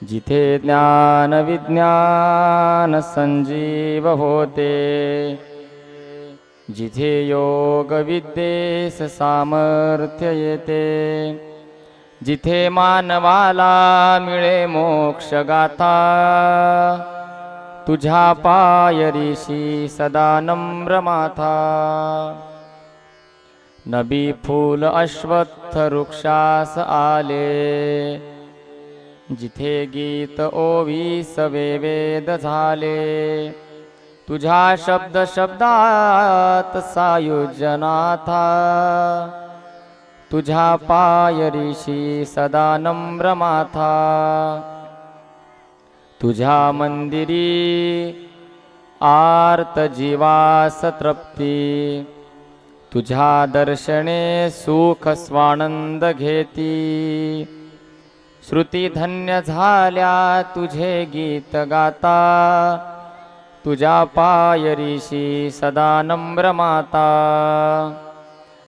जिथे ज्ञान विज्ञान संजीव होते जिथे योग विद्येस सामर्थ्य येते जिथे मानवाला मिळे मोक्ष गाथा तुझ्या पायरीशी सदा नम्र माथा नबी फूल अश्वत्थ वृक्षास आले जिथे गीत ओवी सवे वेद झाले. तुझ्या शब्द शब्दात सायुज्यनाथा तुझ्या ऋषी सदा नम्र माथा. तुझ्या मंदिरी आर्त जीवास तृप्ती. तुझ्या दर्शने सुख स्वानंद घेती. श्रुती धन्य झाल्या तुझे गीत गाता. तुझ्या पायरीशी सदा नम्र माता.